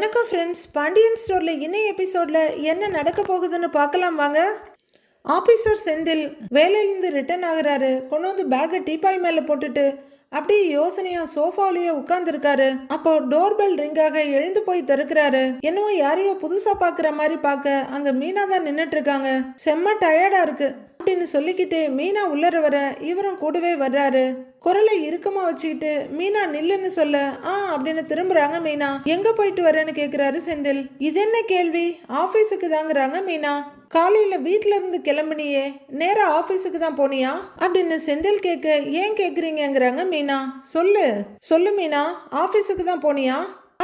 வணக்கம் ஃப்ரெண்ட்ஸ் பாண்டியன் ஸ்டோரில் இன்னும் எபிசோடில் என்ன நடக்க போகுதுன்னு பார்க்கலாம் வாங்க. ஆஃபீஸர் செந்தில் வேலையிலேருந்து ரிட்டர்ன் ஆகுறாரு. கொண்டு வந்து பேக்கை டீப்பாய் மேலே போட்டுட்டு அப்படியே யோசனையா சோஃபாலேயே உட்காந்துருக்காரு அப்போ டோர் பெல் ரிங்காக எழுந்து போய் திறக்கிறாரு. என்னவோ யாரையோ புதுசா பாக்குற மாதிரி பார்க்க அங்க மீனா தான் நின்றுட்டு இருக்காங்க. செம்ம டயர்டா இருக்கு. அப்படின்னு சொல்லிக்கிட்டு மீனா உள்ளர வர இவரும் கூடவே வர்றாரு. குரலை இறுக்கமா வச்சுக்கிட்டு மீனா நில்லுன்னு சொல்ல ஆ அப்படின்னு திரும்புறாங்க மீனா. எங்க போயிட்டு வரேன்னு கேக்குறாரு செந்தில். இது என்ன கேள்வி? ஆபீஸுக்கு தாங்கிறாங்க மீனா. காலையில வீட்ல இருந்து கிளம்புனியே. நேரா ஆபீஸுக்கு தான் போனியா? அப்படின்னு செந்தில் கேட்க ஏன் கேக்குறீங்கிறாங்க மீனா. சொல்லு. சொல்லு மீனா. ஆபீஸுக்கு தான் போனியா?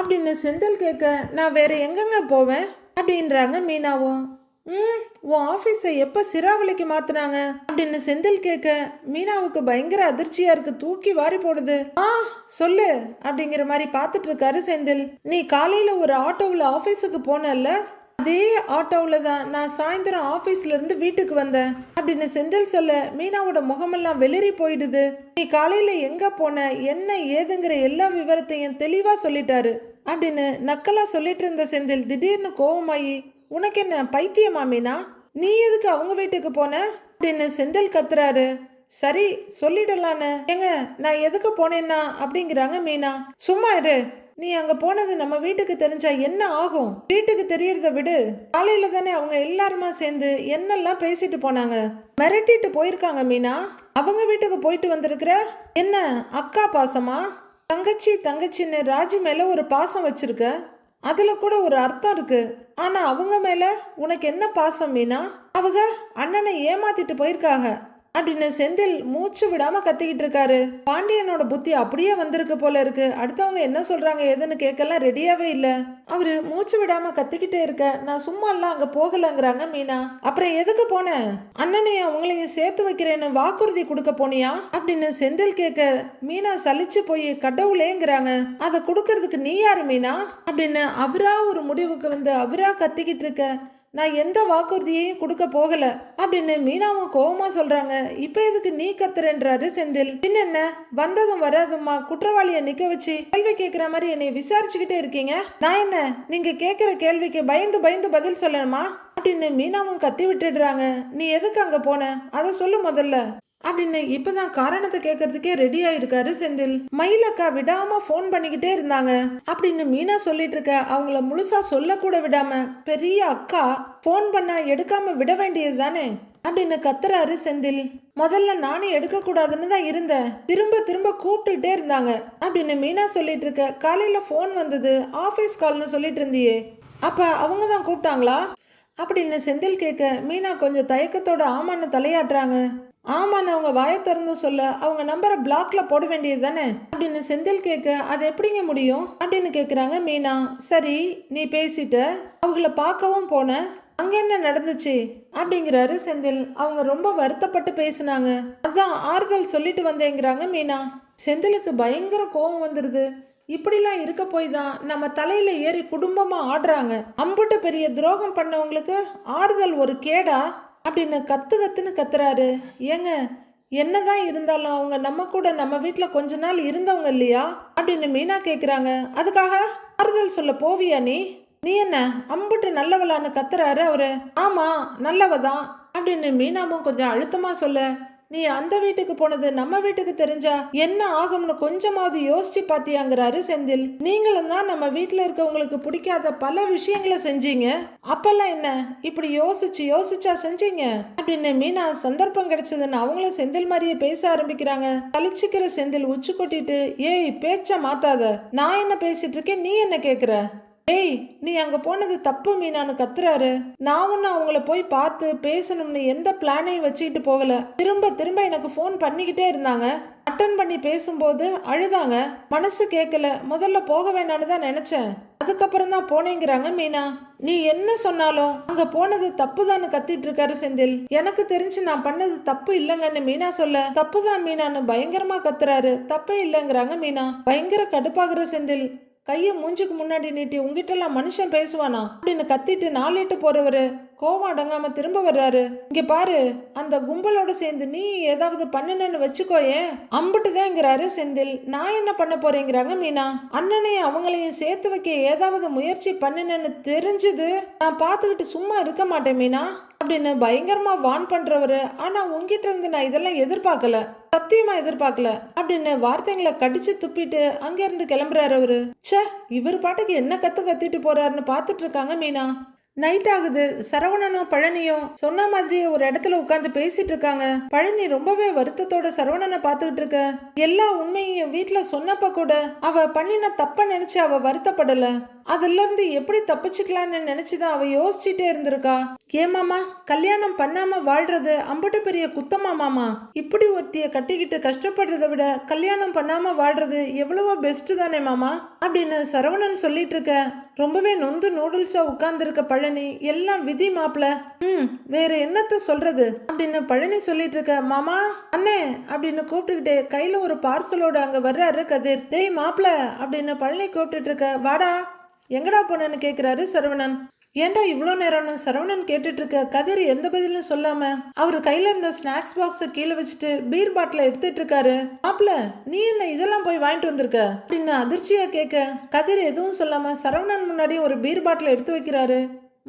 அப்படின்னு செந்தில் கேட்க நான் வேற எங்கெங்க போவேன்? அப்படின்றாங்க மீனாவும். ம் உன் ஆஃபீஸை எப்போ சிராவளிக்கு மாத்துனாங்க? அப்படின்னு செந்தில் கேட்க மீனாவுக்கு பயங்கர அதிர்ச்சியா இருக்கு தூக்கி வாரி போடுது. ஆ சொல்லு அப்படிங்கிற மாதிரி பார்த்துட்டு இருக்காரு செந்தில். நீ காலையில ஒரு ஆட்டோவில் ஆஃபீஸுக்கு போனல்ல? அதே ஆட்டோவில் தான் நான் சாயந்தரம் ஆஃபீஸ்ல இருந்து வீட்டுக்கு வந்தேன் அப்படின்னு செந்தில் சொல்ல மீனாவோட முகமெல்லாம் வெளிரி போயிடுது. நீ காலையில எங்க போன என்ன ஏதுங்கிற எல்லா விவரத்தையும் தெளிவா சொல்லிட்டாரு அப்படின்னு நக்கலா சொல்லிட்டு இருந்த செந்தில் திடீர்னு கோவமாயி உனக்கு என்ன பைத்தியமா மீனா நீ எதுக்கு அவங்க வீட்டுக்கு போன? அப்படின்னு செந்தில் கத்துறாரு. சரி சொல்லிடலான்னு. ஏங்க நான் எதுக்கு போனேன்னா? அப்படிங்கிறாங்க மீனா. சும்மா இரு. நீ அங்க போனது நம்ம வீட்டுக்கு தெரிஞ்சா என்ன ஆகும்? வீட்டுக்கு தெரியறத விடு. காலையில தானே அவங்க எல்லாருமா சேர்ந்து என்னெல்லாம் பேசிட்டு போனாங்க? மிரட்டிட்டு போயிருக்காங்க மீனா. அவங்க வீட்டுக்கு போயிட்டு வந்திருக்கிற? என்ன அக்கா பாசமா? தங்கச்சி தங்கச்சின்னு ராஜி மேல ஒரு பாசம் வச்சிருக்க? அதில் கூட ஒரு அர்த்தம் இருக்குது ஆனால் அவங்க மேலே உனக்கு என்ன பாசம் மீனா? அவங்க அண்ணனை ஏமாத்திட்டு போயிருக்காங்க. அப்படின்னு செந்தில் மூச்சு விடாம கத்திக்கிட்டு இருக்காரு. பாண்டியனோட புத்தி அப்படியே வந்திருக்கு போல இருக்கு. அடுத்தவங்க என்ன சொல்றாங்க எதுன்னு கேட்கலாம் ரெடியாவே இல்ல. அவரு மூச்சு விடாம கத்திக்கிட்டே இருக்க நான் சும்மா எல்லாம் அங்க போகலங்கிறாங்க மீனா. அப்புறம் எதுக்கு போனேன் அண்ணனையும் அவங்களையும் சேர்த்து வைக்கிறேன்னு வாக்குறுதி கொடுக்க போனியா? அப்படின்னு செந்தில் கேட்க மீனா சலிச்சு போய் கடவுளேங்கிறாங்க அதை கொடுக்கறதுக்கு நீ யாரு மீனா? அப்படின்னு அவரா ஒரு முடிவுக்கு வந்து அவரா கத்திக்கிட்டு இருக்க நான் எந்த வாக்குறுதியையும் கொடுக்க போகல அப்படின்னு மீனாவும் கோபமா சொல்றாங்க. இப்ப எதுக்கு நீ கத்துறன்றாரு செந்தில். பின்னென்ன? வந்ததும் வராதுமா குற்றவாளிய நிக்க வச்சு கேள்வி கேட்கிற மாதிரி என்னை விசாரிச்சுக்கிட்டே இருக்கீங்க? நான் என்ன? நீங்க கேட்கிற கேள்விக்கு பயந்து பயந்து பதில் சொல்லணுமா? அப்படின்னு மீனாவும் கத்தி விட்டுடுறாங்க. நீ எதுக்கு அங்க போன? அதை சொல்லு முதல்ல. அப்படின்னு இப்பதான் காரணத்தை கேட்கறதுக்கே ரெடி இருக்காரு செந்தில். மயிலக்கா விடாம ஃபோன் பண்ணிக்கிட்டே இருந்தாங்க. அப்படின்னு மீனா சொல்லிட்டு இருக்க அவங்கள முழுசா சொல்லக்கூட விடாம பெரிய அக்கா ஃபோன் பண்ணா எடுக்காம விட வேண்டியது தானே? அப்படின்னு கத்துறாரு செந்தில். முதல்ல நானே எடுக்க கூடாதுன்னு தான் இருந்தேன். திரும்ப திரும்ப கூப்பிட்டுட்டே இருந்தாங்க. அப்படின்னு மீனா சொல்லிட்டு இருக்க காலையில ஃபோன் வந்தது. ஆபீஸ் கால்னு சொல்லிட்டு இருந்தியே. அப்ப அவங்க தான் கூப்பிட்டாங்களா? அப்படின்னு செந்தில் கேட்க மீனா கொஞ்சம் தயக்கத்தோட ஆமான்னு தலையாட்டுறாங்க. ஆமான்னு அவங்க வாயை திறந்து சொல்ல அவங்க நம்பரை பிளாக்ல போட வேண்டியது தானே? அப்படின்னு செந்தில் கேட்க அது எப்படிங்க முடியும்? அப்படின்னு கேட்குறாங்க மீனா. சரி நீ பேசிட்ட அவங்கள பார்க்கவும் போன அங்கே என்ன நடந்துச்சு? அப்படிங்கிறாரு செந்தில். அவங்க ரொம்ப வருத்தப்பட்டு பேசுனாங்க. அதான் ஆறுதல் சொல்லிட்டு வந்தேங்கிறாங்க மீனா. செந்திலுக்கு பயங்கர கோபம் வந்துடுது இப்படிலாம் இருக்க போய் தான் நம்ம தலையில ஏறி குடும்பமா ஆடுறாங்க. அம்புட்டு பெரிய துரோகம் பண்ணவங்களுக்கு ஆறுதல் ஒரு கேடா? அப்படின்னு கத்து கத்துன்னு கத்துறாரு? ஏங்க என்னதான் இருந்தாலும் அவங்க நம்ம கூட நம்ம வீட்டில் கொஞ்ச நாள் இருந்தவங்க இல்லையா? அப்படின்னு மீனா கேட்குறாங்க அதுக்காக ஆறுதல் சொல்ல போவியா நீ? நீ என்ன அம்புட்டு நல்லவளான்னு கத்துறாரு அவரு. ஆமா நல்லவ தான் அப்படின்னு மீனாவும் கொஞ்சம் அழுத்தமா சொல்ல நீ அந்த வீட்டுக்கு போனது நம்ம வீட்டுக்கு தெரிஞ்சா என்ன ஆகும்னு கொஞ்சமாவது யோசிச்சு பாத்தியாங்கிறாரு செந்தில். நீங்களும் தான் நம்ம வீட்டில் இருக்கவங்களுக்கு பிடிக்காத பல விஷயங்களை செஞ்சீங்க. அப்பெல்லாம் என்ன? இப்படி யோசிச்சு யோசிச்சா செஞ்சீங்க? அப்படின்னு மீனா சந்தர்ப்பம் கிடைச்சதுன்னு அவங்களும் செந்தில் மாதிரியே பேச ஆரம்பிக்கிறாங்க. தலிச்சுக்கிற செந்தில் உச்சி கொட்டிட்டு ஏய் பேச்ச மாத்தாத. நான் என்ன பேசிட்டு இருக்கேன்? நீ என்ன கேக்குற? ஏய் நீ அங்க போனது தப்பு மீனான்னு கத்துறாரு. நான் ஒன்னும் அவங்கள போய் பார்த்து பேசணும்னு எந்த பிளானையும் வச்சுக்கிட்டு போகல. திரும்ப திரும்ப எனக்கு ஃபோன் பண்ணிக்கிட்டே இருந்தாங்க. அட்டன் பண்ணி பேசும்போது அழுதாங்க. மனசு கேட்கல முதல்ல போக வேணான்னு தான் நினைச்சேன். அதுக்கப்புறம் தான் போனேங்கிறாங்க மீனா. நீ என்ன சொன்னாலும் அங்க போனது தப்பு தான் கத்திட்டு இருக்காரு செந்தில். எனக்கு தெரிஞ்சு நான் பண்ணது தப்பு இல்லைங்கன்னு மீனா சொல்ல. தப்பு தான் மீனான்னு பயங்கரமா கத்துறாரு. தப்பே இல்லைங்கிறாங்க மீனா. பயங்கர கடுப்பாகிற செந்தில். கையை மூஞ்சுக்கு முன்னாடி நீட்டி உங்ககிட்டலாம் மனுஷன் பேசுவானா? அப்படின்னு கத்திட்டு நாளிட்டு போறவரு. கோவம் அடங்காம திரும்ப வர்றாரு. இங்க பாரு அந்த கும்பலோட சேர்ந்து நீ ஏதாவது பண்ணுனன்னு வச்சுக்கோயேன் அம்பிட்டுதான்ங்கிறாரு செந்தில். நான் என்ன பண்ண போறேங்கிறாங்க மீனா. அண்ணனையும் அவங்களையும் சேர்த்து வைக்க ஏதாவது முயற்சி பண்ணுனேன்னு தெரிஞ்சது. நான் பார்த்துக்கிட்டு சும்மா இருக்க மாட்டேன் மீனா. அப்படின்னு பயங்கரமா வான் பண்றவரு. ஆனா உங்ககிட்ட இருந்து நான் இதெல்லாம் எதிர்பார்க்கல. சத்தியமா எதிர்பார்க்கல. அப்படின்னு வார்த்தைங்களை கடிச்சு துப்பிட்டு அங்க இருந்து கிளம்புறாரு அவரு. ச்சே இவர் பாட்டுக்கு என்ன கத்து கத்திட்டு போறாருன்னு பார்த்துட்டு இருக்காங்க மீனா. நைட் ஆகுது. சரவணனும் பழனியும் சொன்ன மாதிரியே ஒரு இடத்துல உட்காந்து பேசிட்டு இருக்காங்க. பழனி ரொம்பவே வருத்தத்தோட சரவணனை பார்த்துக்கிட்டு இருக்க. எல்லா உண்மையும் வீட்டில் சொன்னப்ப கூட அவ பண்ணின தப்ப நினைச்சு அவ வருத்தப்படல. அதுல எப்படி எப்படி நினச்சி நினைச்சுதான் அவ யோசிச்சுட்டே இருந்திருக்கா. ஏமாமா கல்யாணம் பண்ணாம வாழ்றது அம்பட்டு பெரிய குத்தமா மாமா? இப்படி ஒருத்திய கட்டிக்கிட்டு கஷ்டப்படுறதை விட கல்யாணம் பண்ணாம வாழ்றது எவ்வளவோ பெஸ்ட் தானே மாமா? அப்படின்னு சரவணன் சொல்லிட்டு இருக்க ரொம்பவே நொந்து நூடுல்ஸா உட்கார்ந்துருக்க பழனி எல்லாம் விதி மாப்பிள ம் வேற என்னத்த சொல்றது? அப்படின்னு பழனி சொல்லிட்டு இருக்க மாமா அண்ணே அப்படின்னு கூப்பிட்டுக்கிட்டே கையில ஒரு பார்சலோட அங்க வர்றாரு கதிர். டேய் மாப்பிள அப்படின்னு பழனி கூப்பிட்டுட்டு இருக்க. வாடா. எங்கடா போனேன்னு கேட்குறாரு சரவணன். ஏன்டா இவ்வளோ நேரம்னு சரவணன் கேட்டுட்டு இருக்க கதிர் எந்த பதிலும் சொல்லாம அவர் கையில இருந்த ஸ்நாக்ஸ் பாக்ஸை கீழே வச்சுட்டு பீர் பாட்டில எடுத்துட்டு இருக்காரு மாப்பிள நீ என்ன இதெல்லாம் போய் வாங்கிட்டு வந்திருக்க? அப்படின்னு அதிர்ச்சியா கேட்க கதிர் எதுவும் சொல்லாம சரவணன் முன்னாடி ஒரு பீர் பாட்டில் எடுத்து வைக்கிறாரு.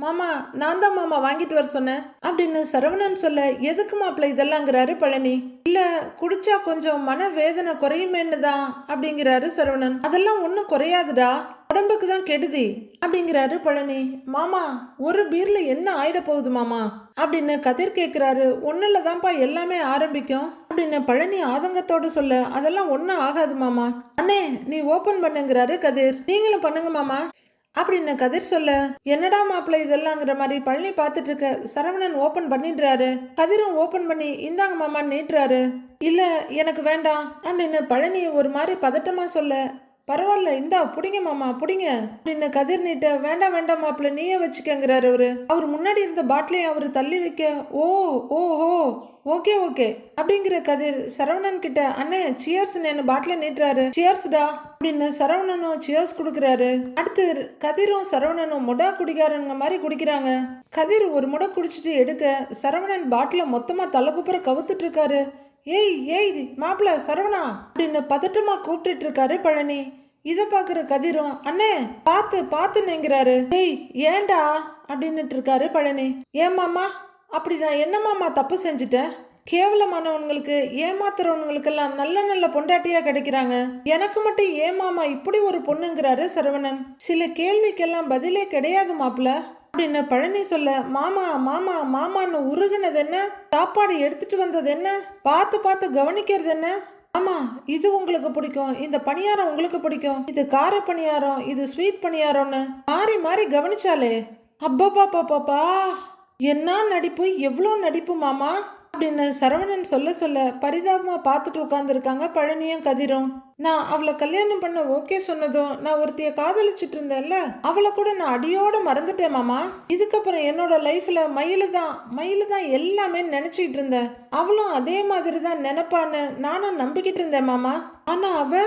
மாமா நான் தான் மாமா வாங்கிட்டு வர சொன்னேன் அப்படின்னு சரவணன் சொல்ல எதுக்கு மாப்பிள்ள இதெல்லாங்கிறாரு பழனி? இல்ல குடிச்சா கொஞ்சம் மன வேதனை குறையுமேன்னு தான் அப்படிங்கிறாரு சரவணன். அதெல்லாம் ஒன்றும் குறையாதுடா. உடம்புக்கு தான் கெடுதி. அப்படிங்கிறாரு பழனி. மாமா ஒரு பீர்ல என்ன ஆயிட போகுது மாமா? அப்படின்னு கதிர் கேட்குறாரு ஒன்னுல தான்ப்பா எல்லாமே ஆரம்பிக்கும். அப்படின்னு பழனி ஆதங்கத்தோட சொல்ல அதெல்லாம் ஒன்றும் ஆகாது மாமா. அண்ணே நீ ஓபன் பண்ணுங்கிறாரு கதிர். நீங்களும் பண்ணுங்க மாமா. அப்படின்னு கதிர் சொல்ல என்னடா மாப்பிள்ள இதெல்லாங்கிற மாதிரி பழனி பார்த்துட்டு இருக்க சரவணன் ஓபன் பண்ணிடுறாரு. கதிரும் ஓபன் பண்ணி இந்தாங்க மாமா நீட்டுறாரு. இல்ல எனக்கு வேண்டாம் அப்படின்னு பழனி ஒரு மாதிரி பதட்டமா சொல்ல பரவாயில்ல இந்தா புடிங்க மாமா புடிங்க. அப்படின்னு கதிர் நீட்ட வேண்டாம் வேண்டாம் மாப்பிள்ள நீயே வச்சுக்கங்கிறாரு அவரு. அவர் முன்னாடி இருந்த பாட்டிலையும் அவர் தள்ளி வைக்க ஓ ஓ ஓ ஓகே ஓகே அப்படிங்கிற கதிர் சரவணன் கிட்ட அண்ணே சியர்ஸ் என்ன பாட்டில நீட்டுறாரு. சியர்ஸ்டா அப்படின்னு சரவணனும் சியர்ஸ் கொடுக்குறாரு. அடுத்து கதிரும் சரவணனும் முடா குடிக்காரங்க மாதிரி குடிக்கிறாங்க. கதிர் ஒரு முடை குடிச்சிட்டு எடுக்க சரவணன் பாட்டில மொத்தமா தலைக்குப்புற கவுத்துட்டு இருக்காரு. ஏய் ஏய் மாப்பிள்ள சரவணா அப்படின்னு பதட்டமா கூப்பிட்டுட்டு இருக்காரு பழனி. இதை பார்க்குற கதிரும் அண்ணே பார்த்து பார்த்துன்னுங்கிறாரு ஏய் ஏன்டா? அப்படின்னுட்டு இருக்காரு பழனி ஏமாமா அப்படி நான் என்னமாமா தப்பு செஞ்சுட்டேன் கேவலமானவங்களுக்கு ஏமாத்துறவங்களுக்கெல்லாம் நல்ல நல்ல பொண்டாட்டியா கிடைக்கிறாங்க. எனக்கு மட்டும் ஏமாமா இப்படி ஒரு பொண்ணுங்கிறாரு சரவணன். சில கேள்விக்கெல்லாம் பதிலே கிடையாது மாப்பிள்ள. அப்படின்னு பழனி சொல்ல மாமா மாமா மாமான்னு உருகுனது என்ன? சாப்பாடு எடுத்துட்டு வந்தது என்ன? பார்த்து பார்த்து கவனிக்கிறது என்ன? ஆமாம் இது உங்களுக்கு பிடிக்கும் இந்த பணியாரம் உங்களுக்கு பிடிக்கும் இது கார பணியாரம் இது ஸ்வீட் பணியாரம்னு மாறி மாறி கவனிச்சாலே அப்பப்பா பாப்பாப்பா என்ன நடிப்பு எவ்வளோ நடிப்பு மாமா? அப்படின்னு சரவணன் சொல்ல சொல்ல பரிதாபமாக பார்த்துட்டு உட்காந்துருக்காங்க பழனியும் கதிரும். நான் அவளை கல்யாணம் பண்ண ஓகே சொன்னதும் நான் ஒருத்தைய காதலிச்சிட்டு இருந்தேன்ல அவளை கூட நான் அடியோட மறந்துட்டேன் மாமா. இதுக்கப்புறம் என்னோட லைஃப்ல மயிலு தான் மயிலு தான் எல்லாமே நினைச்சிக்கிட்டு இருந்தேன். அவளும் அதே மாதிரி தான் நினைப்பான்னு நானும் நம்பிக்கிட்டு இருந்தேன் மாமா. ஆனா அவ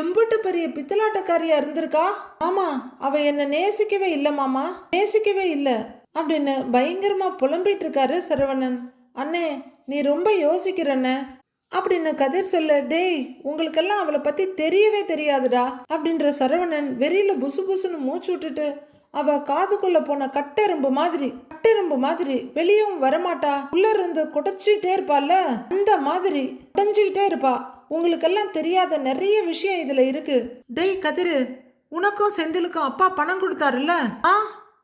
எம்புட்டு பெரிய பித்தலாட்டக்காரியா இருந்திருக்கா? ஆமா அவ என்ன நேசிக்கவே இல்லை மாமா. நேசிக்கவே இல்லை அப்படின்னு பயங்கரமா புலம்பிட்டு இருக்காரு சரவணன். அண்ணே நீ ரொம்ப யோசிக்கிறண்ண. அப்படின்னு கதிர் சொல்ல டேய் உங்களுக்கெல்லாம் அவளை பற்றி தெரியவே தெரியாதுடா அப்படின்ற சரவணன் வெறியில் புசு புசுன்னு மூச்சு விட்டுட்டு அவ காதுக்குள்ள போன கட்டெரும்பு மாதிரி கட்டெரும்பு மாதிரி வெளியவும் வரமாட்டா. உள்ள இருந்து குடைச்சிட்டே இருப்பால அந்த மாதிரி குடைஞ்சுக்கிட்டே இருப்பா. உங்களுக்கெல்லாம் தெரியாத நிறைய விஷயம் இதுல இருக்கு. டேய் கதிரு உனக்கும் செந்திலுக்கும் அப்பா பணம் கொடுத்தாருல்ல? ஆ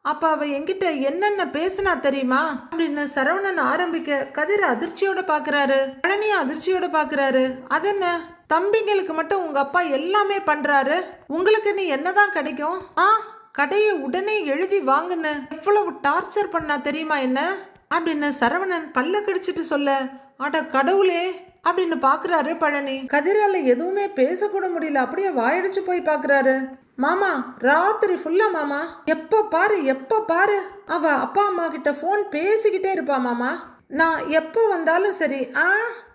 அப்ப அவ என்கிட்ட என்னென்ன பேசுனா தெரியுமா? அப்படின்னு சரவணன் ஆரம்பிக்க கதிர் அதிர்ச்சியோட பாக்குறாரு. பழனியும் அதிர்ச்சியோட பாக்குறாரு. அதென்ன? தம்பிங்களுக்கு மட்டும் உங்க அப்பா எல்லாமே பண்றாரு? உங்களுக்கு நீ என்னதான் கிடைக்கும்? ஆ கடையை உடனே எழுதி வாங்குன எவ்வளவு டார்ச்சர் பண்ணா தெரியுமா என்ன? அப்படின்னு சரவணன் பல்ல கடிச்சிட்டு சொல்ல அட கடவுளே அப்படின்னு பாக்குறாரு பழனி. கதிரால எதுவுமே பேசக்கூட முடியல. அப்படியே வாயடிச்சு போய் பாக்குறாரு. மாமா ராத்திரி ஃபுல்லா மாமா. எப்ப பாரு எப்ப பாரு. அவ அப்பா அம்மா கிட்ட ஃபோன் பேசிக்கிட்டே இருப்பா மாமா. நான் எப்போ வந்தாலும் சரி ஆ?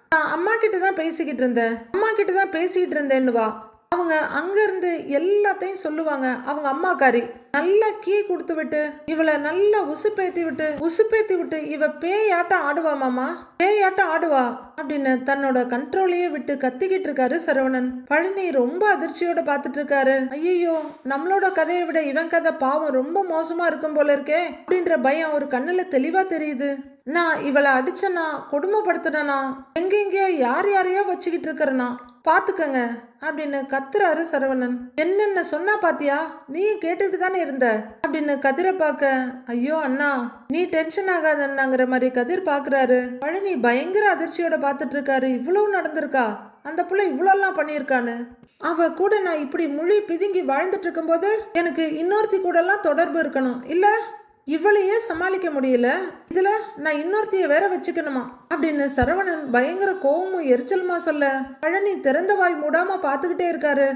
நான் அம்மா கிட்ட தான் பேசிக்கிட்டு இருந்தேன். அம்மா கிட்ட தான் பேசிக்கிட்டு இருந்தேன்னு வா அவங்க அங்க இருந்து எல்லாத்தையும் சொல்லுவாங்க. அவங்க அம்மாக்காரி. நல்லா கீ கொடுத்து விட்டு இவளை நல்லா உசுப்பேத்தி விட்டு உசுப்பேத்தி விட்டு இவ பேயாட்டம் ஆடுவா மாமா? பேயாட்டம் ஆடுவா? அப்படின்னு தன்னோட கண்ட்ரோலையே விட்டு கத்திக்கிட்டு இருக்காரு சரவணன். பழனி ரொம்ப அதிர்ச்சியோட பார்த்துட்டு இருக்காரு. ஐயோ நம்மளோட கதையை விட இவன் கதை பாவம் ரொம்ப மோசமா இருக்கும் போல இருக்கே அப்படின்ற பயம் ஒரு கண்ணுல தெளிவா தெரியுது. நான் இவளை அடிச்சனா கொடுமைப்படுத்தினா எங்கெங்கேயோ யார் யாரையோ வச்சுக்கிட்டு இருக்கிறனா? பாத்துக்கங்க அப்படின்னு கத்துறாரு சரவணன். என்னென்ன சொன்னா பாத்தியா? நீ கேட்டுட்டு தானே இருந்த? அப்படின்னு கதிரை பார்க்க ஐயோ அண்ணா நீ டென்ஷன் ஆகாதண்ணாங்கிற மாதிரி கதிர் பாக்குறாரு பழனி பயங்கர அதிர்ச்சியோட பார்த்துட்டு இருக்காரு இவ்வளவு நடந்திருக்கா? அந்த புள்ள இவ்வளோலாம் பண்ணியிருக்கான்னு. அவ கூட நான் இப்படி முழி பிதுங்கி வாழ்ந்துட்டு இருக்கும்போது எனக்கு இன்னொருத்தி கூடலாம் தொடர்பு இருக்கணும். இல்ல இவளையே சமாளிக்க முடியல. இதுல நான் இன்னொருத்திய வேற வச்சுக்கணுமா? அப்படின்னு சரவணன் பயங்கர கோவமும் எரிச்சலுமா சொல்ல பழனி திறந்த வாய் மூடாம பாத்துக்கிட்டே இருக்காரு.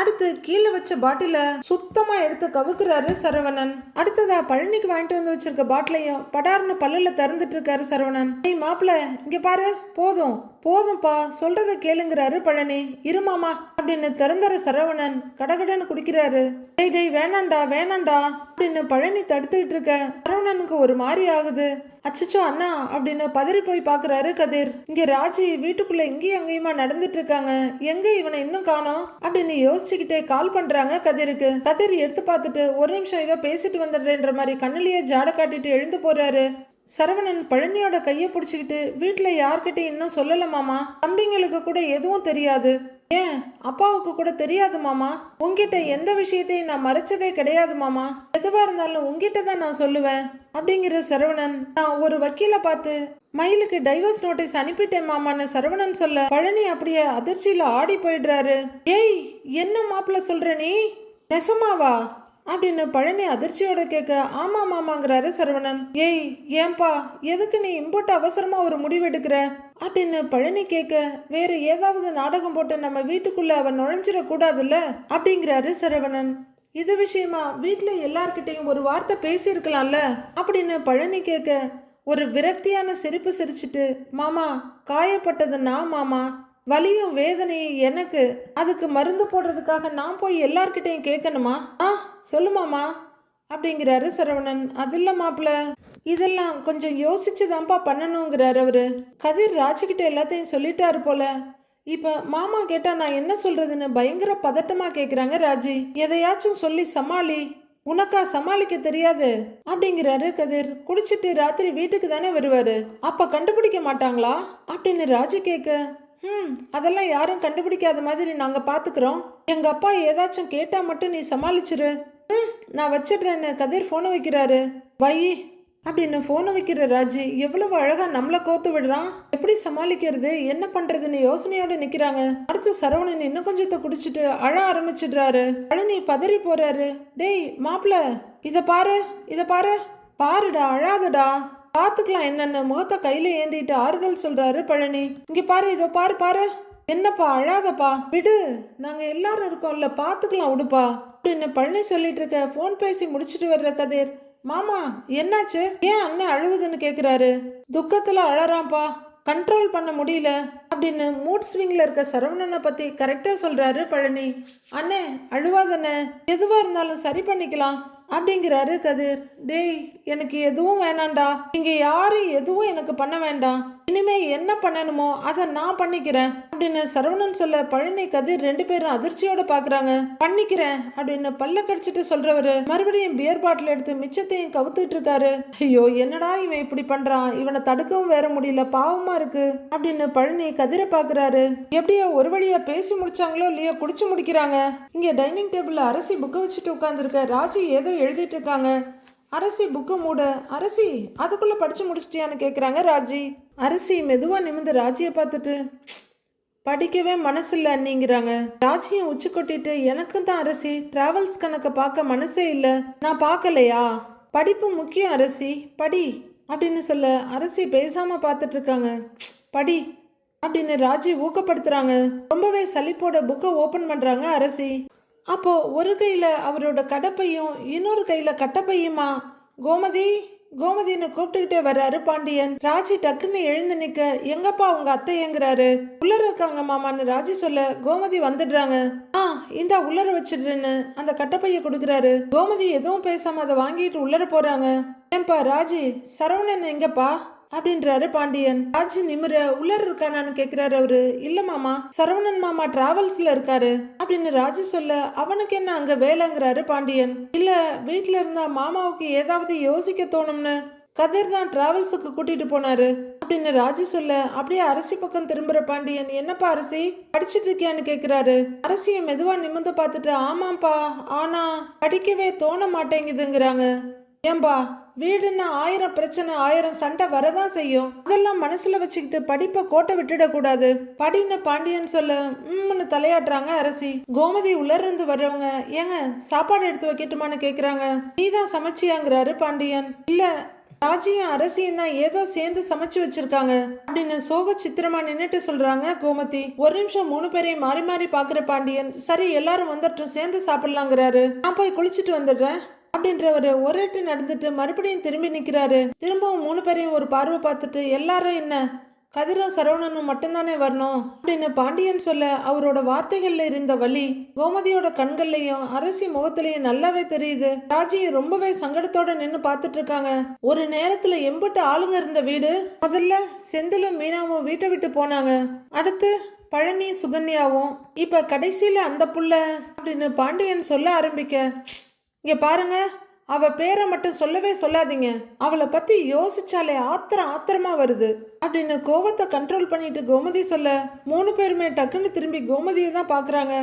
அடுத்து கீழே வச்ச பாட்டில சுத்தமா எடுத்து கவுக்குறாரு சரவணன். அடுத்ததா பழனிக்கு வாங்கிட்டு வந்து வச்சிருக்க பாட்டிலையும் படார்னு பல்லுல திறந்துட்டு இருக்காரு சரவணன். ஏய் மாப்பிள இங்க பாரு போதும். போதும்பா சொல்றத கேளுங்கிறாரு பழனி. இருமாமா அப்படின்னு திறந்தர சரவணன் கடகடன்னு குடிக்கிறாரு. டேய் டேய் வேணாண்டா வேணாண்டா அப்படின்னு பழனி தடுத்துக்கிட்டு இருக்க சரவணனுக்கு ஒரு மாதிரி ஆகுது. அச்சச்சோ அண்ணா அப்படின்னு பதறி போய் பாக்குறாரு கதிர். இங்க ராஜி வீட்டுக்குள்ள இங்கேயும் அங்கேயுமா நடந்துட்டு இருக்காங்க. எங்க இவனை இன்னும் காணோம்? அப்படின்னு யோசிச்சுக்கிட்டே கால் பண்றாங்க கதிருக்கு. கதிர் எடுத்து பார்த்துட்டு ஒரு நிமிஷம் ஏதோ பேசிட்டு வந்துடுறேன்ற மாதிரி கண்ணிலேயே ஜாட காட்டிட்டு எழுந்து போறாரு. சரவணன் பழனியோட கையை பிடிச்சிக்கிட்டு வீட்டில் யார்கிட்டயும் இன்னும் சொல்லலை மாமா. தம்பிங்களுக்கு கூட எதுவும் தெரியாது. ஏன்? அப்பாவுக்கு கூட தெரியாது மாமா. உங்ககிட்ட எந்த விஷயத்தையும் நான் மறைச்சதே கிடையாது மாமா. எதுவா இருந்தாலும் உங்ககிட்ட தான் நான் சொல்லுவேன். அப்படிங்கிற சரவணன் நான் ஒரு வக்கீலை பார்த்து மயிலுக்கு டைவர்ஸ் நோட்டீஸ் அனுப்பிட்டேன் மாமான்னு சரவணன் சொல்ல பழனி அப்படியே அதிர்ச்சியில ஆடி போயிடுறாரு. ஏய் என்ன மாப்பிள்ள சொல்ற நீ? நெசமாவா? அப்படின்னு பழனி அதிர்ச்சியோட கேட்க ஆமா மாமாங்கிறாரு சரவணன். ஏய் ஏன்பா எதுக்கு நீ இம்போட்டு அவசரமா ஒரு முடிவு எடுக்கிற? அப்படின்னு பழனி கேட்க வேற ஏதாவது நாடகம் போட்டு நம்ம வீட்டுக்குள்ள அவன் நுழைஞ்சிடக்கூடாதுல்ல? அப்படிங்கிறாரு சரவணன். இது விஷயமா? வீட்டில் எல்லார்கிட்டையும் ஒரு வார்த்தை பேசியிருக்கலாம்ல? அப்படின்னு பழனி கேட்க ஒரு விரக்தியான சிரிப்பு சிரிச்சிட்டு மாமா காயப்பட்டது நான் மாமா. வலியும் வேதனையும் எனக்கு. அதுக்கு மருந்து போடுறதுக்காக நான் போய் எல்லார்கிட்டையும் கேட்கணுமா? ஆ சொல்லுமாமா அப்படிங்கிறாரு சரவணன். அது இல்ல மாப்பிள. இதெல்லாம் கொஞ்சம் யோசிச்சுதான்ப்பா பண்ணணுங்கிறாரு அவரு. கதிர் ராஜிக்கிட்ட எல்லாத்தையும் சொல்லிட்டாரு போல. இப்ப மாமா கேட்டா நான் என்ன சொல்றதுன்னு பயங்கர பதட்டமா கேக்குறாங்க ராஜி. எதையாச்சும் சொல்லி சமாளி. உனக்கா சமாளிக்க தெரியாது அப்படிங்கிறாரு கதிர். குடிச்சிட்டு ராத்திரி வீட்டுக்கு தானே வருவாரு. அப்ப கண்டுபிடிக்க மாட்டாங்களா? அப்படின்னு ராஜி கேட்க ம் அதெல்லாம் யாரும் கண்டுபிடிக்காத மாதிரி நாங்கள் பார்த்துக்குறோம் எங்கள் அப்பா ஏதாச்சும் கேட்டால் மட்டும் நீ சமாளிச்சிரு. ம் நான் வச்சிடுறேன்னு கதிர் ஃபோனை வைக்கிறாரு. வை அப்படின்னு ஃபோனை வைக்கிற ராஜி எவ்வளவு அழகா நம்மளை கோத்து விடுறான். எப்படி சமாளிக்கிறது என்ன பண்றதுன்னு யோசனையோட நிக்கிறாங்க. அடுத்து சரவணன் இன்னும் கொஞ்சத்தை குடிச்சிட்டு அழ ஆரம்பிச்சிடுறாரு. பழனி பதறி போறாரு. டேய் மாப்பிள இத பாரு இத பாரு. பாருடா அழாதடா. பாத்துக்கலாம் என்னென்ன. முகத்தை கையில ஏந்திட்டு ஆறுதல் சொல்றாரு பழனி. இங்க பாரு இதோ பாரு பாரு. என்னப்பா அழாதப்பா. விடு. நாங்க எல்லாரும் இருக்கோம்ல பாத்துக்கலாம் விடுப்பா. அப்படின்னு பழனி சொல்லிட்டு இருக்க? ஃபோன் பேசி முடிச்சிட்டு வர்ற கதிர். மாமா என்னாச்சு? ஏன் அண்ணன் அழுவுதுன்னு கேக்குறாரு. துக்கத்துல அழறான்ப்பா. கண்ட்ரோல் பண்ண முடியல. அப்படின்னு மூட் ஸ்விங்ல இருக்க சரவணனை பத்தி கரெக்டா சொல்றாரு பழனி. அண்ணே அழுவாதண்ணே. எதுவா இருந்தாலும் சரி பண்ணிக்கலாம். அப்படிங்கிறாரு கதிர். டேய் எனக்கு எதுவும் வேணாண்டா நீங்க யாரும் எதுவும் எனக்கு பண்ண வேண்டாம் இனிமே என்ன பண்ணணுமோ அதை நான் பண்ணிக்கிறேன். அப்படின்னு சரவணன் சொல்ல பழனி கதிர் ரெண்டு பேரும் அதிர்ச்சியோட பாக்குறாங்க. பண்ணிக்கிறேன் அப்படின்னு பல்ல கடிச்சிட்டு சொல்றவரு மறுபடியும் பியர் பாட்டில் எடுத்து மிச்சத்தையும் கவுத்துட்டு இருக்காரு. ஐயோ என்னடா இவன் இப்படி பண்றான்? இவனை தடுக்கவும் வேற முடியல. பாவமா இருக்கு. அப்படின்னு பழனி கதிரை பாக்குறாரு. எப்படியோ ஒரு வழியா பேசி முடிச்சாங்களோ இல்லையோ குடிச்சு முடிக்கிறாங்க. இங்க டைனிங் டேபிள்ல அரசி புக்கை வச்சுட்டு உட்காந்துருக்க ராஜி ஏதோ எழுதிட்டு இருக்காங்க அரசி புக்கை மூட. அரசி அதுக்குள்ள படிச்சு முடிச்சிட்டியான்னு கேட்குறாங்க ராஜி. அரசி மெதுவாக நிமிந்து ராஜியை பார்த்துட்டு படிக்கவே மனசில்ல அண்ணிங்கிறாங்க. ராஜியும் உச்சி கொட்டிட்டு எனக்கும் தான் அரசி. டிராவல்ஸ் கணக்கை பார்க்க மனசே இல்லை. நான் பார்க்கலையா? படிப்பு முக்கியம் அரசி. படி அப்படின்னு சொல்ல அரசி பேசாம பார்த்துட்டு இருக்காங்க படி அப்படின்னு ராஜி ஊக்கப்படுத்துறாங்க. ரொம்பவே சலிப்போட புக்கை ஓபன் பண்றாங்க அரசி. அப்போது ஒரு கையில் அவரோட கடப்பையும் இன்னொரு கையில் கட்டப்பையுமா? கோமதி கோமதின்னு கூப்பிட்டுக்கிட்டே வர்றாரு பாண்டியன். ராஜி டக்குன்னு எழுந்து நிக்க எங்கப்பா உங்க அத்தை? ஏங்குறாரு உள்ளர இருக்காங்க மாமான்னு ராஜி சொல்ல கோமதி வந்துடுறாங்க. ஆ இந்தா உள்ளர வச்சிடுறேன்னு அந்த கட்டப்பைய கொடுக்குறாரு. கோமதி எதுவும் பேசாம அதை வாங்கிட்டு உள்ளர போறாங்க. ஏன்பா ராஜி சரவணன் எங்கப்பா? அப்படின்றாரு பாண்டியன். ராஜி நிமிர உள்ளர் இருக்கானான்னு கேக்குறாரு அவரு. இல்ல மாமா சரவணன் மாமா டிராவல்ஸ்ல இருக்காரு. அப்படின்னு ராஜி சொல்ல அவனுக்கு என்ன அங்க வேலைங்கிறாரு பாண்டியன். இல்ல வீட்டுல இருந்தா மாமாவுக்கு ஏதாவது யோசிக்க தோணும்னு. கதிர் தான் டிராவல்ஸுக்கு கூட்டிட்டு போனாரு. அப்படின்னு ராஜி சொல்ல அப்படியே அரசி பக்கம் திரும்புற பாண்டியன். என்னப்பா அரசி? படிச்சிட்டு இருக்கியான்னு கேக்குறாரு. அரசிய மெதுவா நிமிர்ந்து பார்த்துட்டு ஆமாப்பா ஆனா படிக்கவே தோண மாட்டேங்குதுங்கிறாங்க. ஏம்பா வீடுன்னா ஆயிரம் பிரச்சனை ஆயிரம் சண்டை வரதான் செய்யும். அதெல்லாம் மனசுல வச்சுக்கிட்டு படிப்பை கோட்டை விட்டுடக்கூடாது. படின்னு பாண்டியன் சொல்ல உம்னு தலையாட்டுறாங்க அரசி. கோமதி உள்ளர் இருந்து வர்றவங்க ஏங்க சாப்பாடு எடுத்து வைக்கட்டுமான்னு கேக்குறாங்க. நீதான் சமைச்சியாங்கிறாரு பாண்டியன். இல்ல ராஜியும் அரசியும் தான் ஏதோ சேர்ந்து சமைச்சு வச்சிருக்காங்க. அப்படின்னு சோக சித்திரமா நின்னுட்டு சொல்றாங்க கோமதி. ஒரு நிமிஷம் மூணு பேரையும் மாறி மாறி பாக்குற பாண்டியன் சரி எல்லாரும் வந்துட்டும் சேர்ந்து சாப்பிடலாங்கிறாரு. நான் போய் குளிச்சுட்டு வந்துடுறேன். அப்படின்றவர் ஒரேட்டு நடந்துட்டு மறுபடியும் திரும்பி நிற்கிறாரு திரும்பவும் மூணு பேரையும் ஒரு பார்வை பார்த்துட்டு எல்லாரும் என்ன? கதிரும் சரவணனும் மட்டும்தானே வரணும்? அப்படின்னு பாண்டியன் சொல்ல அவரோட வார்த்தைகள்ல இருந்த வழி கோமதியோட கண்கள்லையும் அரசி முகத்திலையும் நல்லாவே தெரியுது. ராஜியும் ரொம்பவே சங்கடத்தோட நின்று பார்த்துட்டு இருக்காங்க. ஒரு நேரத்துல எம்பிட்டு ஆளுங்க இருந்த வீடு முதல்ல செந்திலும் மீனாவும் வீட்டை விட்டு போனாங்க. அடுத்து பழனி சுகன்யாவும். இப்ப கடைசியில அந்த புள்ள அப்படின்னு பாண்டியன் சொல்ல ஆரம்பிக்க இங்கே பாருங்க அவள் பேரை மட்டும் சொல்லவே சொல்லாதீங்க. அவளை பற்றி யோசிச்சாலே ஆத்திரம் ஆத்திரமாக வருது. அப்படின்னு கோவத்தை கண்ட்ரோல் பண்ணிட்டு கோமதி சொல்ல மூணு பேருமே டக்குன்னு திரும்பி கோமதியை தான் பார்க்குறாங்க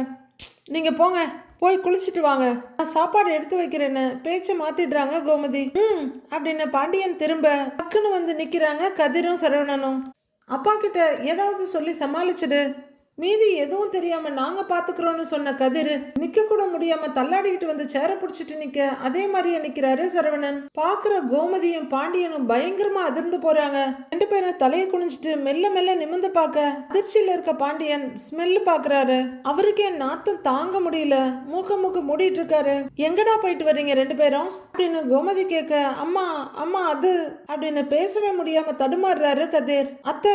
நீங்கள் போங்க போய் குளிச்சுட்டு வாங்க. நான் சாப்பாடு எடுத்து வைக்கிறேன்னு பேச்சை மாத்திடுறாங்க கோமதி. ம் அப்படின்னு பாண்டியன் திரும்ப டக்குன்னு வந்து நிற்கிறாங்க கதிரும் சரவணனும். அப்பா கிட்ட ஏதாவது சொல்லி சமாளிச்சிடு. மீதி எதுவும் தெரியாம நாங்க பாத்துக்கிறோம்னு சொன்ன கதிர் நிக்க கூட முடியாம தள்ளாடிக்கிட்டு வந்து சேர புடிச்சிட்டு நிக்க. அதே மாதிரியே நிக்கிறாரு சரவணன். பாக்குற கோமதியும் பாண்டியனும் பயங்கரமா அதிர்ந்து போறாங்க. ரெண்டு பேரும் தலையை குனிஞ்சிட்டு மெல்ல மெல்ல நிமிந்து பார்க்க அதிர்ச்சியில இருக்க பாண்டியன் ஸ்மெல் பாக்குறாரு. அவருக்கே நாத்தம் தாங்க முடியல. மூக்க மூக்க மூடிட்டு இருக்காரு. எங்கடா போயிட்டு வர்றீங்க ரெண்டு பேரும்? அப்படின்னு கோமதி கேட்க அம்மா அம்மா அது அப்படின்னு பேசவே முடியாம தடுமாறுறாரு கதிர். அத்தை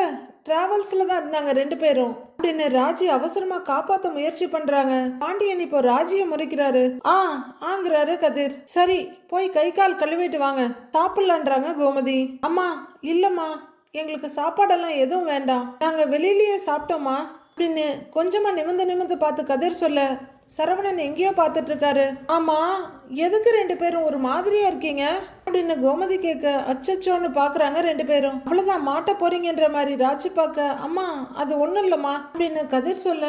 டிராவல்ஸ்ல தான் இருந்தாங்க ரெண்டு பேரும். அப்படின்னு ராஜி அவசரமா காப்பாத்த முயற்சி பண்றாங்க. பாண்டியன் இப்போ ராஜிய முறைக்கிறாரு. ஆ ஆங்கிறாரு கதிர். சரி போய் கை கால் கழுவிட்டு வாங்க. சாப்பிடலான்றாங்க கோமதி. அம்மா இல்லம்மா. எங்களுக்கு சாப்பாடெல்லாம் எதுவும் வேண்டாம். நாங்க வெளியிலயே சாப்பிட்டோமா அப்படின்னு கொஞ்சமா நிமிந்து நிமிந்து பார்த்து கதிர் சொல்ல சரவணன் எங்கேயோ பார்த்துட்டு இருக்காரு ஆமா எதுக்கு ரெண்டு பேரும் ஒரு மாதிரியா இருக்கீங்க? அப்படின்னு கோமதி கேட்க அச்சச்சோன்னு பாக்குறாங்க ரெண்டு பேரும். அவ்வளவுதான் மாட்ட போறீங்கன்ற மாதிரி ராஜி பார்க்க அம்மா அது ஒண்ணும் இல்லம்மா. அப்படின்னு கதிர் சொல்ல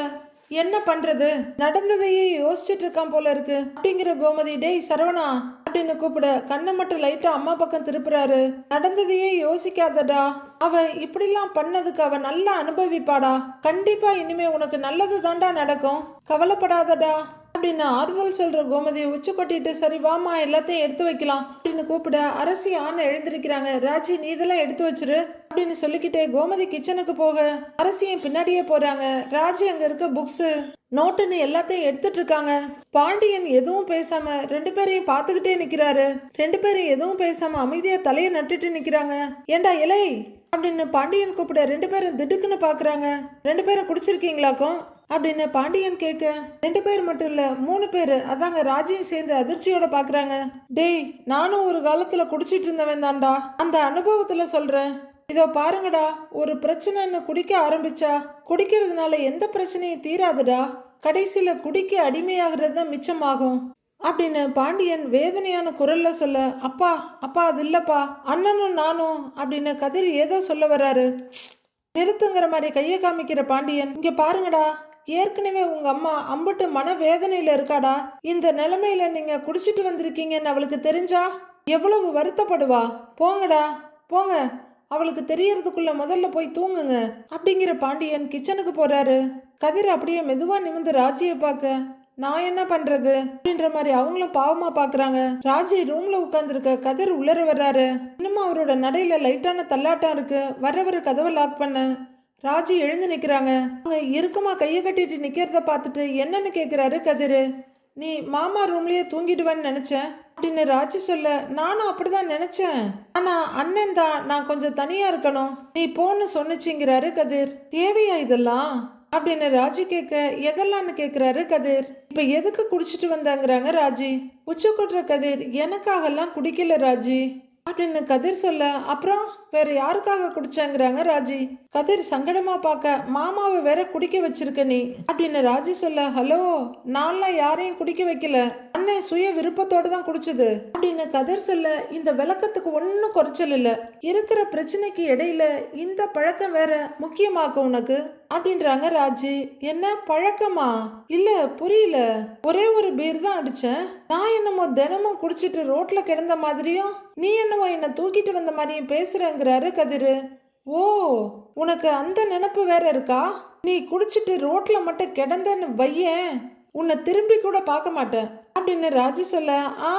என்ன பண்றது? நடந்ததையே யோசிச்சுட்டு இருக்கான் போல இருக்கு. அப்படிங்கிற கோமதி டேய் சரவணா அப்படின்னு கூப்பிட கண்ணை மட்டும் லைட்டா அம்மா பக்கம் திருப்புறாரு. நடந்ததையே யோசிக்காதடா. அவ இப்படிலாம் பண்ணதுக்கு அவ நல்லா அனுபவிப்பாடா. கண்டிப்பா இனிமே உனக்கு நல்லது தாண்டா நடக்கும். கவலைப்படாதடா. அப்படின்னு ஆறுதல் சொல்ற கோமதியை உச்சி கொட்டிட்டு சரி வாமா எல்லாத்தையும் எடுத்து வைக்கலாம் அப்படின்னு கூப்பிட அரசி ஆன எழுந்திருக்கிறாங்க. ராஜி நீ இதெல்லாம் எடுத்து வச்சிரு அப்படின்னு சொல்லிக்கிட்டே கோமதி கிச்சனுக்கு போக அரசியும் பின்னாடியே போறாங்க. ராஜி அங்க இருக்க புக்ஸ் நோட்டுன்னு எல்லாத்தையும் எடுத்துட்டு இருக்காங்க. பாண்டியன் எதுவும் பேசாம ரெண்டு பேரையும் பார்த்துக்கிட்டே நிக்கிறாரு. ரெண்டு பேரும் எதுவும் பேசாம அமைதியா தலையை நட்டுட்டு நிக்கிறாங்க. ஏண்டா இலை? அப்படின்னு பாண்டியன் கூப்பிட ரெண்டு பேரும் திடுக்குன்னு பாக்குறாங்க. ரெண்டு பேரும் குடிச்சிருக்கீங்களாக்கும்? அப்படின்னு பாண்டியன் கேட்க ரெண்டு பேர் மட்டும் இல்ல மூணு பேர் அதாங்க ராஜியும் சேர்ந்து அதிர்ச்சியோட பாக்குறாங்க. டேய் நானும் ஒரு காலத்துல குடிச்சிட்டு இருந்தவன் தான்டா. அந்த அனுபவத்துல சொல்றேன். இதோ பாருங்கடா ஒரு பிரச்சனைன்னு குடிக்க ஆரம்பிச்சா குடிக்கிறதுனால எந்த பிரச்சனையும் தீராதுடா. கடைசியில குடிக்க அடிமையாகிறது தான் மிச்சமாகும். அப்படின்னு பாண்டியன் வேதனையான குரல்ல சொல்ல அப்பா அப்பா அது இல்லப்பா. அண்ணனும் நானும் அப்படின்னு கதிர் ஏதோ சொல்ல வராரு நிறுத்துங்கிற மாதிரி கையை காமிக்கிற பாண்டியன் இங்க பாருங்கடா ஏற்கனவே உங்க அம்மா அம்புட்டு மனவேதனையில இருக்காடா. இந்த நிலைமையில நீங்க குடிச்சிட்டு வந்திருக்கீங்கன்னு அவளுக்கு தெரிஞ்சா எவ்வளவு வருத்தப்படுவா. போங்கடா போங்க. அவளுக்கு தெரியறதுக்குள்ள முதல்ல போய் தூங்குங்க. அப்படிங்கிற பாண்டியன் கிச்சனுக்கு போறாரு. கதிர் அப்படியே மெதுவா நிமிந்து ராஜியை பார்க்க நான் என்ன பண்றது? அப்படின்ற மாதிரி அவங்களும் பாவமா பாக்குறாங்க. ராஜி ரூம்ல உட்காந்துருக்க கதிர் உள்ளர வர்றாரு. இன்னும் அவரோட நடையில லைட்டான தள்ளாட்டம் இருக்கு. வர்றவர் கதவை லாக் பண்ண. ராஜி எழுந்து நிற்கிறாங்க அவங்க இருக்குமா கையை கட்டிட்டு நிற்கிறத பார்த்துட்டு என்னன்னு கேட்குறாரு கதிர். நீ மாமா ரூம்லேயே தூங்கிடுவேன்னு நினச்சேன். அப்படின்னு ராஜி சொல்ல நானும் அப்படிதான் நினச்சேன். ஆனால் அண்ணன் தான் நான் கொஞ்சம் தனியாக இருக்கணும். நீ போன்னு சொன்னுச்சுங்கிறாரு கதிர். தேவையா இதெல்லாம்? அப்படின்னு ராஜி கேட்க எதெல்லாம்னு கேட்குறாரு கதிர். இப்போ எதுக்கு குடிச்சிட்டு வந்தாங்கிறாங்க ராஜி? உச்ச கொட்டுற கதிர் எனக்காகலாம் குடிக்கல ராஜி. அப்படின்னு கதிர் சொல்ல அப்புறம்? வேற யாருக்காக குடிச்சாங்கிறாங்க ராஜி? கதிர் சங்கடமா பார்க்க மாமாவை வேற குடிக்க வச்சிருக்க நீ. அப்படின்னு ராஜி சொல்ல ஹலோ நான்லாம் யாரையும் குடிக்க வைக்கல. அண்ணன் சுய விருப்பத்தோட தான் குடிச்சது. அப்படின்னு கதிர் சொல்ல இந்த விளக்கத்துக்கு ஒன்றும் குறைச்சல் இல்லை. இருக்கிற பிரச்சனைக்கு இடையில இந்த பழக்கம் வேற முக்கியமாக்கும் உனக்கு? அப்படின்றாங்க ராஜி. என்ன பழக்கமா? இல்ல புரியல. ஒரே ஒரு பீர் தான் அடிச்சேன். நான் என்னமோ தினமும் குடிச்சிட்டு ரோட்ல கிடந்த மாதிரியும் நீ என்னமோ என்ன தூக்கிட்டு வந்த மாதிரியும் பேசுறேங்கிறாரு கதிரு. ஓ உனக்கு அந்த நினப்பு வேற இருக்கா? நீ குடிச்சிட்டு ரோட்ல மட்டும் கிடந்தன்னு வையேன். உன்னை திரும்பி கூட பார்க்க மாட்டேன். அப்படின்னு ராஜி சொல்ல ஆ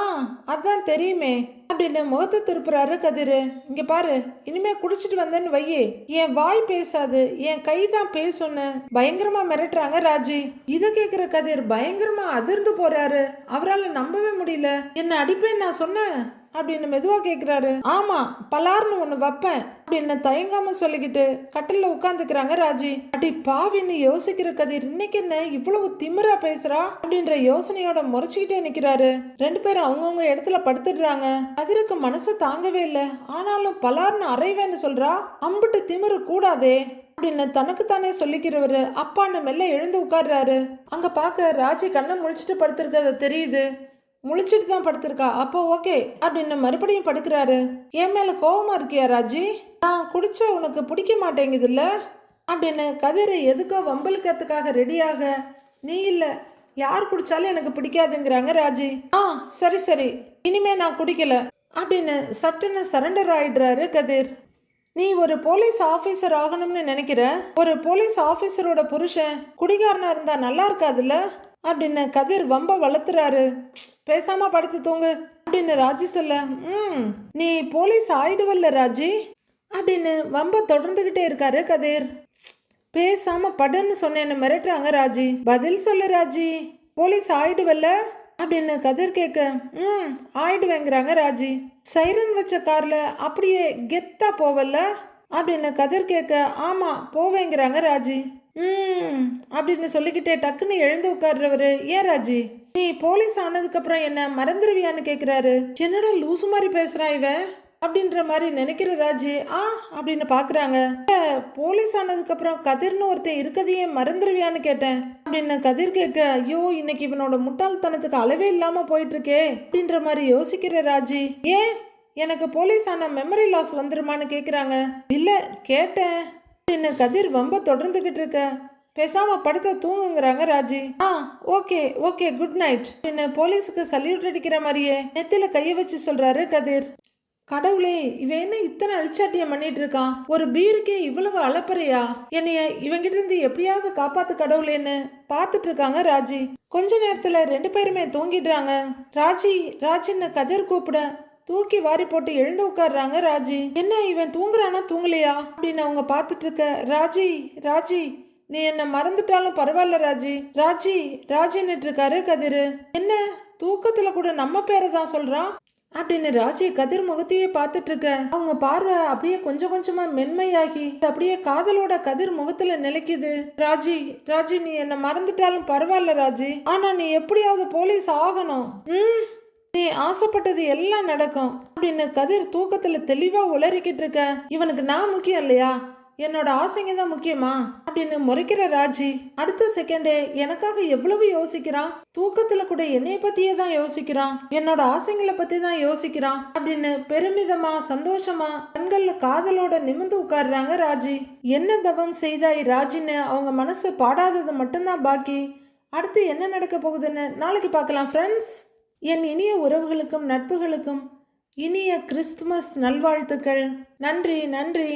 அதான் தெரியுமே அப்படின்னு முகத்தை திருப்புறாரு கதிரு. இங்க பாரு இனிமே குடிச்சிட்டு வந்தேன்னு வையே. என் வாய் பேசாது என் கை தான் பேசும்னு. பயங்கரமா மிரட்டுறாங்க ராஜி. இதை கேக்குற கதிர் பயங்கரமா அதிர்ந்து போறாரு. அவரால் நம்பவே முடியல. என்ன அடிப்பேன்னு நான் சொன்னேன். அப்படின்னு மெதுவா கேக்குறாரு. ஆமா பலார்னு ஒண்ணு வைப்பேன். அப்படின்னு தயங்காம சொல்லிக்கிட்டு கட்டில்ல உட்காந்துக்கிறாங்க ராஜி. அடி பாவின்னு யோசிக்கிற கதிர் இன்னைக்கு என்ன இவ்வளவு திமிரா பேசுறா? அப்படின்ற யோசனையோட முறைச்சுக்கிட்டே நிக்கிறாரு. ரெண்டு பேரும் அவங்கவுங்க இடத்துல படுத்துடுறாங்க. கதிருக்கு மனசு தாங்கவே இல்லை. ஆனாலும் பலார்னு அறைவேன்னு சொல்றா அம்பிட்டு திமிரு கூடாதே. அப்படின்னு தனக்குத்தானே சொல்லிக்கிறவரு. அப்பான்னு மெல்ல எழுந்து உட்கார்றாரு. அங்க பார்க்க ராஜி கண்ணை முழிச்சிட்டு படுத்திருக்கிறது தெரியுது. முழிச்சிட்டு தான் படுத்திருக்கா. அப்போ ஓகே அப்படின்னு மறுபடியும் படுக்கிறாரு. என் மேல கோவமா இருக்கியா ராஜி? நான் குடிச்ச உனக்கு பிடிக்க மாட்டேங்குதுல்ல? அப்படின்னு கதிரை எதுக்கோ வம்பலுக்கிறதுக்காக ரெடியாக நீ இல்லை யார் குடிச்சாலும் எனக்கு பிடிக்காதுங்கிறாங்க ராஜி. ஆ சரி சரி இனிமே நான் குடிக்கல அப்படின்னு சட்டுன்னு சரண்டர் ஆயிடுறாரு கதிர். நீ ஒரு போலீஸ் ஆஃபீஸர் ஆகணும்னு நினைக்கிற? ஒரு போலீஸ் ஆஃபீஸரோட புருஷன் குடிகாரனா இருந்தா நல்லா இருக்காதுல்ல? அப்படின்னு கதிர் வம்ப வளர்த்துறாரு. பேசாம படுத்து தூங்கு. அப்படின்னு ராஜி சொல்ல ம் நீ போலீஸ் ஆயிடுவல்ல ராஜி அப்படின்னு வம்ப தொடர்ந்துகிட்டே இருக்காரு கதிர். பேசாம படுன்னு சொன்னேன்னு மிரட்டுறாங்க ராஜி. பதில் சொல்லு ராஜி போலீஸ் ஆயிடுவல்ல? அப்படின்னு கதிர் கேட்க ம் ஆயிடுவேங்கிறாங்க ராஜி. சைரன் வச்ச கார்ல அப்படியே கெத்தா போவல்ல? அப்படின்னு கதிர் கேட்க ஆமா போவேங்கிறாங்க ராஜி. ம் அப்படின்னு சொல்லிக்கிட்டே டக்குன்னு எழுந்து உட்கார்றவரு ஏன் ராஜி? நீ போலீஸ் ஆனதுக்கு அப்புறம் என்ன மறந்துடுவியான்னு கேட்குறாரு என்னடா லூசு மாதிரி பேசுகிறா இவன் அப்படின்ற மாதிரி நினைக்கிற ராஜி ஆ அப்படின்னு பாக்குறாங்க. போலீஸ் ஆனதுக்கு அப்புறம் கதிர்னு ஒருத்தன் இருக்கதையே மறந்துடுவியான்னு கேட்டேன். அப்படின்னு கதிர் கேட்க ஐயோ இன்னைக்கு இவனோட முட்டாள்தனத்துக்கு அளவே இல்லாம போயிட்டு இருக்கே அப்படின்ற மாதிரி யோசிக்கிற ராஜி. ஏன்? எனக்கு போலீஸ் ஆன மெமரி லாஸ் வந்துருமான்னு கேக்குறாங்க. இல்ல கேட்டேன். அப்படின்னு கதிர் ரொம்ப தொடர்ந்துகிட்டு இருக்க பேசாமல் படுத்த தூங்குங்கிறாங்க ராஜி. ஆ ஓகே ஓகே குட் நைட் என்ன போலீஸுக்கு சல்யூட் அடிக்கிற மாதிரியே நெத்தில கையை வச்சு சொல்றாரு கதிர். கடவுளே இவன் என்ன இத்தனை அழிச்சாட்டியம் பண்ணிட்டு இருக்கான்? ஒரு பீருக்கே இவ்வளவு அலப்பறையா என்னைய இவங்கிட்ட இருந்து எப்படியாவது காப்பாத்து கடவுளேன்னு பார்த்துட்டு இருக்காங்க ராஜி. கொஞ்ச நேரத்துல ரெண்டு பேருமே தூங்கிடுறாங்க. ராஜி ராஜின்னு கதிர் கூப்பிட தூக்கி வாரி போட்டு எழுந்து உட்கார்றாங்க ராஜி. என்ன இவன் தூங்குறானா தூங்கலையா? அப்படின்னு அவங்க பார்த்துட்டு இருக்க ராஜி ராஜி. நீ என்ன மறந்துட்டாலும் பரவாயில்ல ராஜி. ராஜி ராஜின்னுட்டு இருக்காரு கதிரு. என்ன? தூக்கத்துல கூட நம்ம பேரை தான் சொல்றான்? அப்படின்னு ராஜி கதிர் முகத்தையே பார்த்துட்டு இருக்க அவங்க பார்வை அப்படியே கொஞ்சம் கொஞ்சமா மென்மையாகி அப்படியே காதலோட கதிர் முகத்துல நிலைக்குது. ராஜி ராஜி நீ என்ன மறந்துட்டாலும் பரவாயில்ல ராஜி. ஆனா நீ எப்படியாவது போலீஸ் ஆகணும். ம்? நீ ஆசைப்பட்டது எல்லாம் நடக்கும். அப்படின்னு கதிர் தூக்கத்துல தெளிவா உளறிக்கிட்டு இருக்க இவனுக்கு நான் முக்கியம் இல்லையா? என்னோட ஆசைங்க தான் முக்கியமா? அப்படின்னு முறைக்கிற ராஜி அடுத்த செகண்டே எனக்காக எவ்வளவு யோசிக்கிறான்? தூக்கத்துல கூட என்னைய பத்தியே தான் யோசிக்கிறான். என்னோட ஆசைங்களை பத்தி தான் யோசிக்கிறான் அப்படின்னு பெருமிதமா சந்தோஷமா கண்கள்ல காதலோட நிமிந்து உட்கார்றாங்க ராஜி. என்ன தவம் செய்தாய் ராஜின்னு அவங்க மனசு பாடாதது மட்டும்தான் பாக்கி. அடுத்து என்ன நடக்க போகுதுன்னு நாளைக்கு பார்க்கலாம் ஃப்ரெண்ட்ஸ் என் இனிய உறவுகளுக்கும் நட்புகளுக்கும் இனிய கிறிஸ்துமஸ் நல்வாழ்த்துக்கள். நன்றி நன்றி.